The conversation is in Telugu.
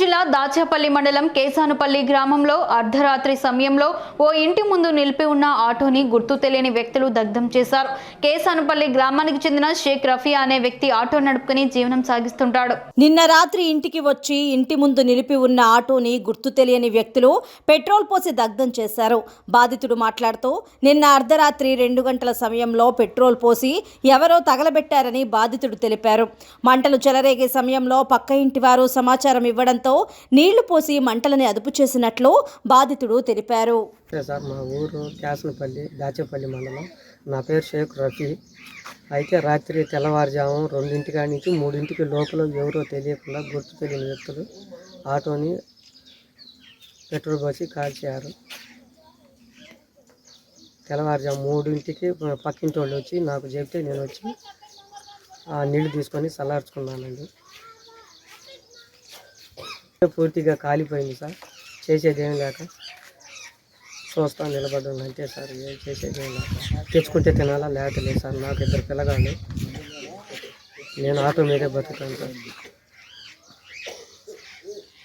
జిల్లా దాచేపల్లి మండలం కేసానుపల్లి గ్రామంలో అర్ధరాత్రి సమయంలో ఓ ఇంటి ముందు నిలిపి ఉన్న ఆటోని గుర్తు తెలియని వ్యక్తులు దగ్ధం చేశారు. కేసానుపల్లి గ్రామానికి చెందిన షేక్ రఫీ అనే వ్యక్తి ఆటో నడుపుకుని జీవనం సాగిస్తుంటాడు. నిన్న రాత్రి ఇంటికి వచ్చి ఇంటి ముందు నిలిపి ఉన్న ఆటోని గుర్తు తెలియని వ్యక్తులు పెట్రోల్ పోసి దగ్ధం చేశారు. బాధితుడు మాట్లాడుతూ నిన్న అర్ధరాత్రి రెండు గంటల సమయంలో పెట్రోల్ పోసి ఎవరో తగలబెట్టారని బాధితుడు తెలిపారు. మంటలు చెలరేగే సమయంలో పక్క ఇంటి వారు సమాచారం ఇవ్వడంతో నీళ్ళు పోసి మంటలని అదుపు చేసినట్లు బాధితుడు తెలిపారు. సార్ మా ఊరు క్యాసనపల్లి దాచేపల్లి మండలం. నా పేరు షేక్ రఫీ. అయితే రాత్రి తెల్లవారుజాము రెండింటి నుంచి మూడింటికి లోపల ఎవరో తెలియకుండా గుర్తు తెలియని వ్యక్తులు ఆటోని పెట్రోల్ పోసి కాల్చారు. తెల్లవారుజాము మూడింటికి పక్కింటి వాళ్ళు వచ్చి నాకు చెప్తే నేను వచ్చి ఆ నీళ్ళు తీసుకొని చల్లార్చుకున్నానండి. పూర్తిగా కాలిపోయింది సార్. చేసేదేం లేక చూస్తాను నిలబడ్డాను. అంతే సార్ ఏం చేసేదేం లేక. తెచ్చుకుంటే తినాలా లేకపోతే లేదు సార్. నాకు ఇద్దరు పిల్లగాళ్ళు. నేను ఆటో మీదే బతుకుతాను సార్.